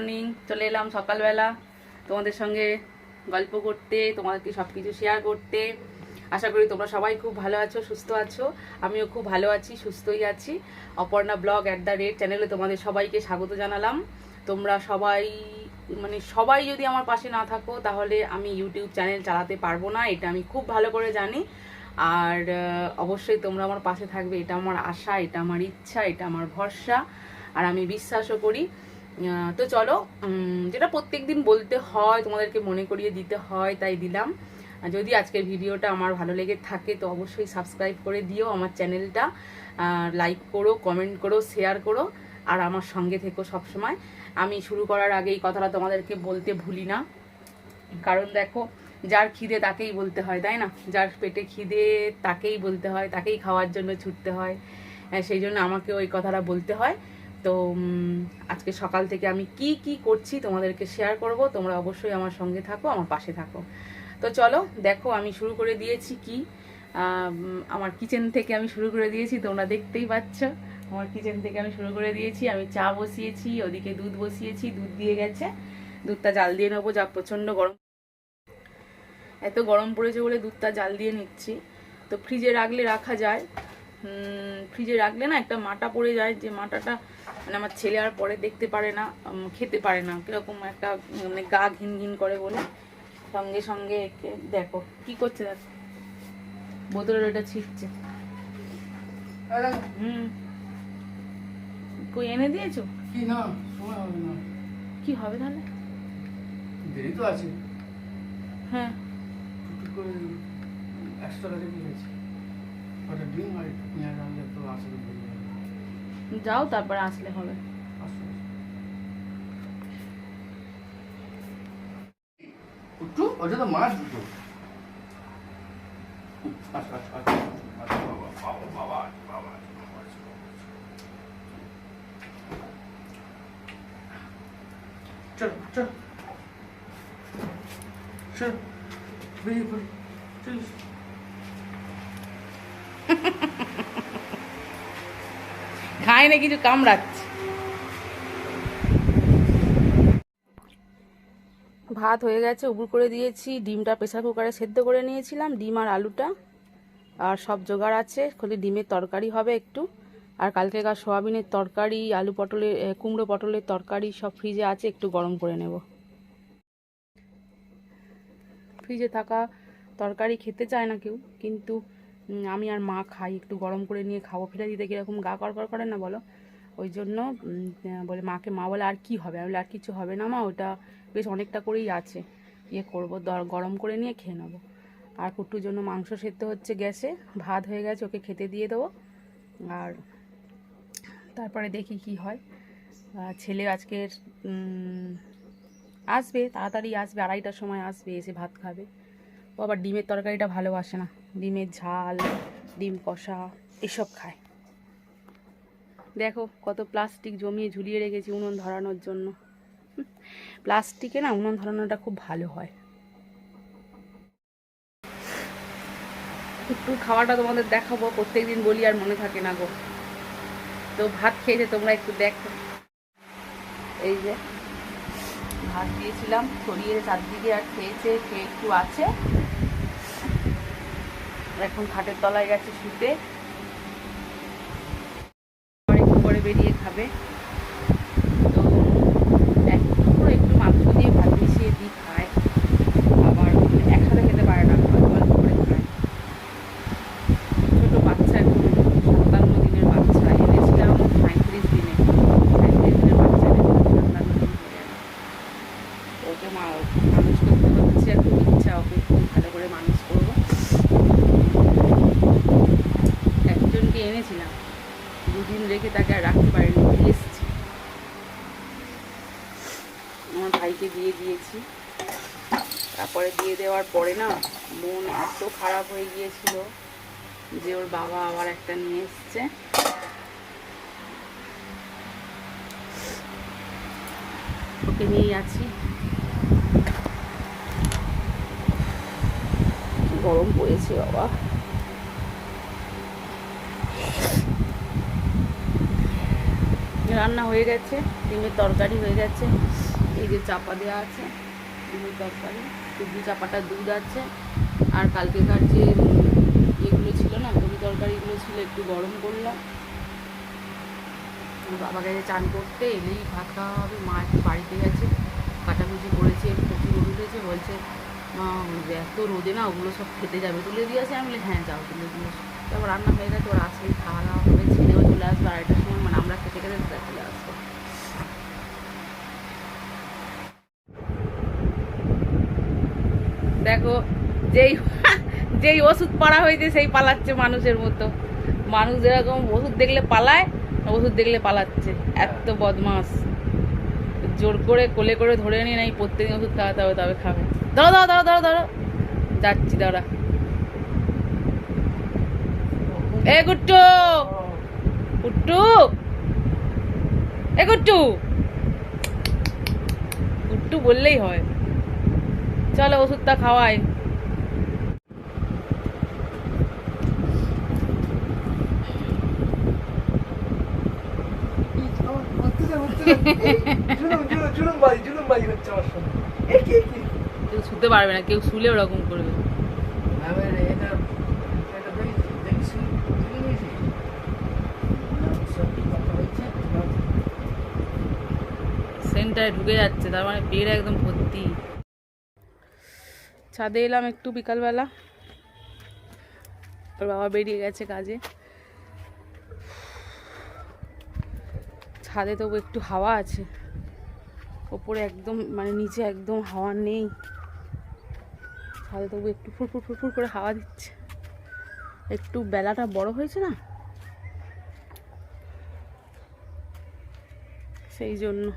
Morning চলে এলাম সকালবেলা। তোমাদের সঙ্গে গল্প করতে, তোমাদেরকে সব কিছু শেয়ার করতে। আশা করি তোমরা সবাই খুব ভালো আছো, সুস্থ আছো। আমিও খুব ভালো আছি, সুস্থই আছি। Aparna blog at the rate চ্যানেলে তোমাদের সবাইকে স্বাগত জানালাম। তোমরা সবাই মানে সবাই যদি আমার পাশে না থাকো, তাহলে আমি ইউটিউব চ্যানেল চালাতে পারব না, এটা আমি খুব ভালো করে জানি। আর অবশ্যই তোমরা আমার পাশে থাকবে, এটা আমার আশা, এটা আমার ইচ্ছা, এটা আমার ভরসা। আর আমি বিশ্বাসও করি। তো চলো যেটা প্রত্যেক দিন বলতে হয় তোমাদেরকে মনে করিয়ে দিতে হয় তাই দিলাম। যদি আজকের ভিডিওটা আমার ভালো লেগে থাকে তো অবশ্যই সাবস্ক্রাইব করে দিও আমার চ্যানেলটা। লাইক করো কমেন্ট করো শেয়ার করো আর আমার সঙ্গে থেকো সবসময়। আমি শুরু করার আগে এই কথাটা তোমাদেরকে বলতে ভুলি না। কারণ দেখো যার খিদে তাকেই বলতে হয় তাই না? যার পেটে খিদে তাকেই বলতে হয় তাকেই খাওয়ার জন্য ছুটতে হয়। হ্যাঁ, সেই জন্য আমাকেও ওই কথাটা বলতে হয়। তো আজকে সকাল থেকে আমি কি কি করছি তোমাদেরকে শেয়ার করব। তোমরা অবশ্যই আমার সঙ্গে থাকো, আমার পাশে থাকো। তো চলো, দেখো আমি শুরু করে দিয়েছি কি। আমার কিচেন থেকে আমি শুরু করে দিয়েছি, তোমরা দেখতেই পাচ্ছ। আমার কিচেন থেকে আমি শুরু করে দিয়েছি, আমি চা বসিয়েছি, ওদিকে দুধ বসিয়েছি, দুধ দিয়ে গেছে। দুধটা জাল দিয়ে নেব, যা প্রচণ্ড গরম। এত গরম পড়েছে বলে দুধটা জাল দিয়ে নিচ্ছি। তো ফ্রিজে রাখলে রাখা যায়। ফ্রিজে রাখলে না একটা মাটা পড়ে যায়, যে মাটাটা মানে আমার ছেলে আর পরে দেখতে পারে না খেতে পারে না। কীরকম একটা মানে গা ঘিন ঘিন করে বলে। সঙ্গে সঙ্গে দেখো কি করছে দেখো। বোতলের ওটা ছিটছে। হুম। কই এনে দিয়েছ? কি না সময় হবে না। কি হবে তাহলে? দেরি তো আছে। হ্যাঁ। করে একশো টাকা হয়েছে ওটা ডিম আর পেঁয়াজ আনলে তো আসলে যাও তারপরে আসলে হবে। আসো, আসো। উঠু ওটা তো মাছ দুটো। আসো, আসো, আসো, আসো, বাবা, বাবা, বাবা, বাবা, বাবা, আসো, চল চল। চল বেরিয়ে পড়ি। চল। খায় না কিছু কামড়াচ্ছে। ভাত হয়ে গেছে, উবুর করে দিয়েছি, ডিমটা প্রেসার কুকারে সেদ্ধ করে নিয়েছিলাম, ডিম আর আলুটা। আর সব জোগাড় আছে, খালি ডিমের তরকারি হবে একটু। আর কালকে কালকেকার সোয়াবিনের তরকারি, আলু পটলের কুমড়ো পটলের তরকারি সব ফ্রিজে আছে, একটু গরম করে নেব। ফ্রিজে থাকা তরকারি খেতে চায় না কেউ, কিন্তু আমি আর মা খাই, একটু গরম করে নিয়ে খাব। ফেলে দিতে কীরকম গা করকর করে না বলো? ওই জন্য বলে মাকে, মা বলে, আর কি হবে? আমি আর কিছু হবে না মা, ওটা বেশ অনেকটা করেই আছে। ইয়ে করব গরম করে নিয়ে খেয়ে নেব। আর কুট্টুর জন্য মাংস সেদ্ধ হচ্ছে গ্যাসে, ভাত হয়ে গেছে, ওকে খেতে দিয়ে দেবো। আর তারপরে দেখি কি হয়। ছেলে আজকের আসবে, তাড়াতাড়ি আসবে, আড়াইটার সময় আসবে, এসে ভাত খাবে। ও আবার ডিমের তরকারিটা ভালোবাসে না। ডিমের ঝাল, ডিম কষা, এসব খায়। দেখো কত প্লাস্টিক জমিয়ে ঝুলিয়ে রেখেছি উনুন ধরানোর জন্য। প্লাস্টিকে না উনুন ধরানোটা খুব ভালো হয়। একটু খাওয়াটা তোমাদের দেখাবো, প্রত্যেকদিন বলি আর মনে থাকে না গো। তো ভাত খেয়েছে, তোমরা একটু দেখো। এই যে, ভাত দিয়েছিলাম, ছড়িয়ে চারদিকে আর খেয়েছে খেয়ে একটু আছে। এখন খাটের তলায় গেছে শুতে। পরে বেরিয়ে খাবে তো এক টুকরো একটু মাংস দিয়ে ভাত মিশিয়ে দিই খায় আবার একসাথে খেতে পারে না অল্প অল্প করে খায় ছোট বাচ্চা এখন সাতান্ন দিনের বাচ্চা এনেছিলাম সাঁত্রিশ দিনে সাঁত্রিশ দিনের বাচ্চা এনেছিলাম সাতান্ন দিন হয়ে গেল ওকে মা মানুষ করতে হচ্ছে খুব ইচ্ছা ওকে খুব ভালো করে মানুষ করব একজনকে এনেছিলাম দুদিন রেখে তাকে আর রাখতে পারিনি দিয়ে এসছি আমার দিয়ে দিয়েছি। তারপরে দিয়ে দেওয়ার পরে না, মন এত খারাপ হয়ে গিয়েছিল যে ওর বাবা আবার একটা নিয়ে এসছে। ওকে নিয়েই আছি। গরম পড়েছে বাবা। রান্না হয়ে গেছে, ডিমের তরকারি হয়ে গেছে। এই যে চাপা দেওয়া আছে দুধ তরকারি। সবজি চাপাটা দুধ আছে। আর কালকেকার যে ইয়েগুলো ছিল না তরি তরকারিগুলো ছিল, একটু গরম করলাম। বাবা গেছে চান করতে এলেই ভাত খাওয়া হবে। মা একটু বাড়িতে গেছে, কাটাকুচি করেছে প্রচুর উঠেছে, বলছে এত রোদে না ওগুলো সব খেতে যাবে। তুলে দিয়েছে আমি বলি হ্যাঁ যাও তুলে দিয়েছে তারপর রান্না হয়ে গেছে, ওরা আসলে খাওয়া দাওয়া হবে ছেলেও চলে আসবে আড়াইটার সময়। মানে আমরা খেতে খেতে তারা চলে আসবে দেখো, যেই যেই ওষুধ পাড়া হয়েছে সেই পালাচ্ছে মানুষের মতো। মানুষ যেরকম ওষুধ দেখলে পালায়, ওষুধ দেখলে পালাচ্ছে। এত বদমাস জোর করে কোলে করে ধরে নিয়ে নাই, প্রত্যেকদিন ওষুধ খাওয়াতে হবে তবে খাবে। ধরো ধরো ধরো ধরো ধরো। যাচ্ছি, দাঁড়া। এ গুট্টু! গুট্টু! এ গুট্টু! গুট্টু বললেই হয়। চলো ওষুধটা খাওয়াই। কেউ শুতে পারবে না, কেউ শুলে ওরকম করবে। সেন্টারে ঢুকে যাচ্ছে, তার মানে পেট একদম ছাদে এলাম একটু বিকালবেলা। ওর বাবা বেরিয়ে গেছে কাজে। ছাদে তবু একটু হাওয়া আছে। ওপরে একদম মানে নিচে একদম হাওয়া নেই। ছাদে তবু একটু ফুরফুর ফুরফুর করে হাওয়া দিচ্ছে। একটু বেলাটা বড় হয়েছে না? সেই জন্য।